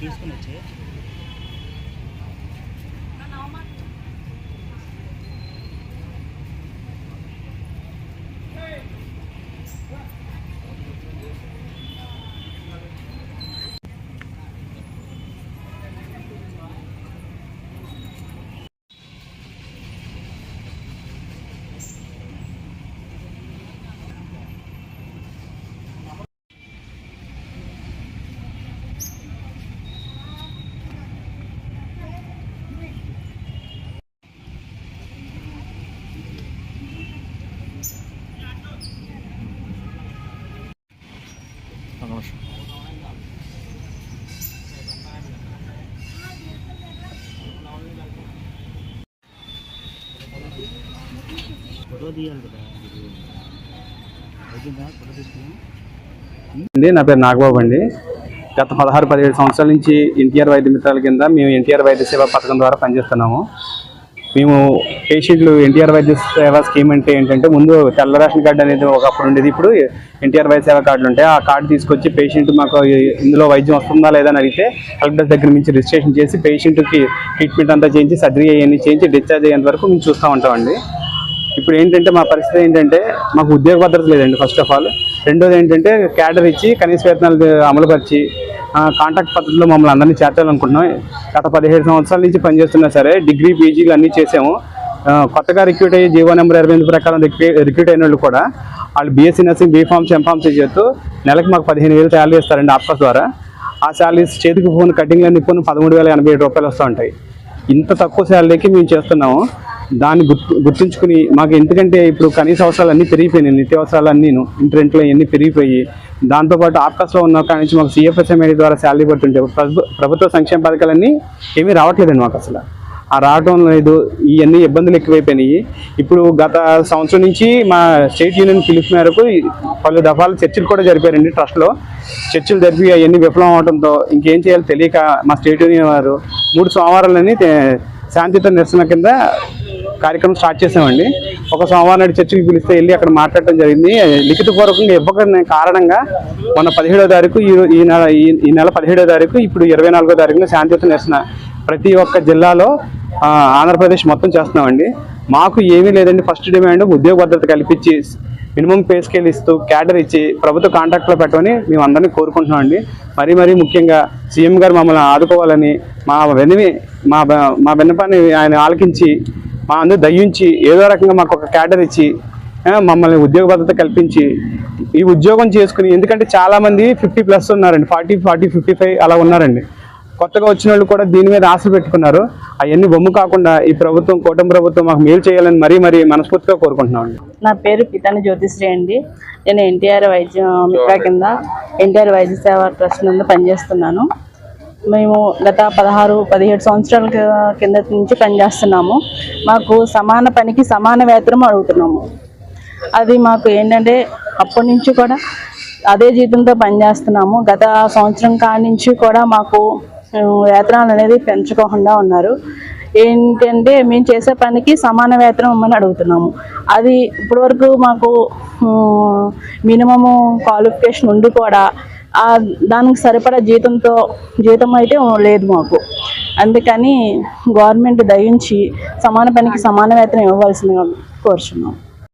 తీసుకుని వచ్చే. ఫోటో తీయాలి కదా అయిపోయిందా ఫోటో అండి నా పేరు నాగబాబు అండి. గత పదహారు పదిహేడు సంవత్సరాల నుంచి ఎన్టీఆర్ వైద్య మిత్రాల కింద మేము ఎన్టీఆర్ వైద్య సేవ పథకం ద్వారా పనిచేస్తున్నాము. మేము పేషెంట్లు ఎన్టీఆర్ వైద్య సేవ స్కీమ్ అంటే ఏంటంటే ముందు తెల్ల రేషన్ కార్డు అనేది ఒకప్పుడు ఉండేది. ఇప్పుడు ఎన్టీఆర్ వైద్య సేవ కార్డులు ఉంటాయి. ఆ కార్డు తీసుకొచ్చి పేషెంట్ మాకు ఇందులో వైద్యం వస్తుందా లేదా అని అడిగితే కలెక్టర్ దగ్గర నుంచి రిజిస్ట్రేషన్ చేసి పేషెంట్కి ట్రీట్మెంట్ అంతా చేయించి సర్జరీ అవన్నీ చేయించి డిశ్చార్జ్ అయ్యేంత వరకు మేము చూస్తూ ఉంటామండి. ఇప్పుడు ఏంటంటే మా పరిస్థితి ఏంటంటే మాకు ఉద్యోగ భద్రత లేదండి ఫస్ట్ ఆఫ్ ఆల్ రెండోది ఏంటంటే క్యాడర్ ఇచ్చి కనీస వేతనాలు అమలుపరిచి కాంట్రాక్ట్ పద్ధతిలో మమ్మల్ని అందరినీ చేర్చాలనుకుంటున్నాం. గత పదిహేడు సంవత్సరాల నుంచి పనిచేస్తున్నా సరే డిగ్రీ పీజీలు అన్నీ చేసాము. కొత్తగా రిక్రూట్ అయ్యి జీవో నెంబర్ ఇరవై ఎనిమిది ప్రకారం రిక్రూట్ అయిన వాళ్ళు కూడా వాళ్ళు బీఎస్సీ నర్సింగ్ బీఫామ్స్ ఎంఫామ్స్ చేస్తూ నెలకు మాకు పదిహేను వేలు శాలరీ ఇస్తారండి ఆఫర్స్ ద్వారా. ఆ శాలరీస్ చేతికి ఫోన్ కటింగ్ అన్ని ఫోన్ పదమూడు వేల ఎనభై ఏడు రూపాయలు వస్తూ ఉంటాయి. ఇంత తక్కువ శాలరీకి మేము చేస్తున్నాము. దాన్ని గుర్తు గుర్తుంచుకుని మాకు ఎందుకంటే ఇప్పుడు కనీస అవసరాలు అన్నీ పెరిగిపోయినాయి నిత్యావసరాలు అన్నీ ఇంటి రెంట్లు అన్నీ పెరిగిపోయి దాంతోపాటు ఆఫ్కాస్లో ఉన్న కాడి నుంచి మాకు సిఎఫ్ఎస్ఎంఐడి ద్వారా శాలరీ పడుతుంటే ప్రభుత్వ సంక్షేమ పథకాలన్నీ ఏమీ రావట్లేదండి మాకు అసలు. ఆ రావటం లేదు ఇవన్నీ ఇబ్బందులు ఎక్కువైపోయినాయి. ఇప్పుడు గత సంవత్సరం నుంచి మా స్టేట్ యూనియన్ పిలుపు మేరకు పలు దఫాలు చర్చలు కూడా జరిపారండి ట్రస్ట్లో. చర్చలు జరిపి అవన్నీ విఫలం అవడంతో ఇంకేం చేయాలో తెలియక మా స్టేట్ యూనియన్ వారు మూడు సోమవారాలని తే- శాంతియుత నిరసన కింద కార్యక్రమం స్టార్ట్ చేసామండి. ఒక సోమవారం నాడు చర్చికి పిలిస్తే వెళ్ళి అక్కడ మాట్లాడటం జరిగింది. లిఖితపూర్వకంగా ఇవ్వక కారణంగా మొన్న పదిహేడో తారీఖు ఈ నెల ఈ- ఈ నెల పదిహేడో తారీఖు ఇప్పుడు ఇరవై నాలుగో తారీఖున శాంతియుత నిరసన ప్రతి ఒక్క జిల్లాలో ఆంధ్రప్రదేశ్ మొత్తం చేస్తున్నామండి. మాకు ఏమీ లేదండి. ఫస్ట్ డిమాండ్ ఉద్యోగ భద్రత కల్పించి మినిమం పే స్కేల్ ఇస్తూ క్యాడర్ ఇచ్చి ప్రభుత్వ కాంట్రాక్ట్లో పెట్టమని మేము అందరినీ కోరుకుంటున్నామండి. మరీ మరీ ముఖ్యంగా సీఎం గారు మమ్మల్ని ఆదుకోవాలని మా వెనివి మా మా విన్నపాన్ని ఆయన ఆలకించి మా అందరూ దయించి ఏదో రకంగా మాకు ఒక క్యాడర్ ఇచ్చి మమ్మల్ని ఉద్యోగ భద్రత కల్పించి ఈ ఉద్యోగం చేసుకుని ఎందుకంటే చాలా మంది ఫిఫ్టీ ప్లస్ ఉన్నారండి ఫార్టీ ఫార్టీ ఫిఫ్టీ ఫైవ్ అలా ఉన్నారండి. కొత్తగా వచ్చిన వాళ్ళు కూడా దీని మీద ఆశ పెట్టుకున్నారు. అవన్నీ బొమ్ము కాకుండా ఈ ప్రభుత్వం కూటమి ప్రభుత్వం మాకు మేలు చేయాలని మరీ మరీ మనస్ఫూర్తిగా కోరుకుంటున్నాం నా పేరు పితాని జ్యోతిశ్రీ అండి. నేను ఎన్టీఆర్ వైద్య మిత్ర కింద ఎన్టీఆర్ వైద్య సేవ ట్రస్ట్ నందు పనిచేస్తున్నాను. మేము గత పదహారు పదిహేడు సంవత్సరాల కింద నుంచి పనిచేస్తున్నాము మాకు సమాన పనికి సమాన వేతనం అడుగుతున్నాము. అది మాకు ఏంటంటే అప్పటి నుంచి కూడా అదే జీతంతో పనిచేస్తున్నాము గత సంవత్సరం కాడి నుంచి కూడా మాకు వేతనాలు అనేది పెంచుకోకుండా ఉన్నారు. ఏంటంటే మేము చేసే పనికి సమాన వేతనం ఇమ్మని అడుగుతున్నాము. అది ఇప్పటివరకు మాకు మినిమము క్వాలిఫికేషన్ ఉండి కూడా దానికి సరిపడా జీతంతో జీతం అయితే లేదు మాకు. అందుకని గవర్నమెంట్ దయించి సమాన పనికి సమాన వేతనం ఇవ్వవలసిందిగా కోరుచున్నాం.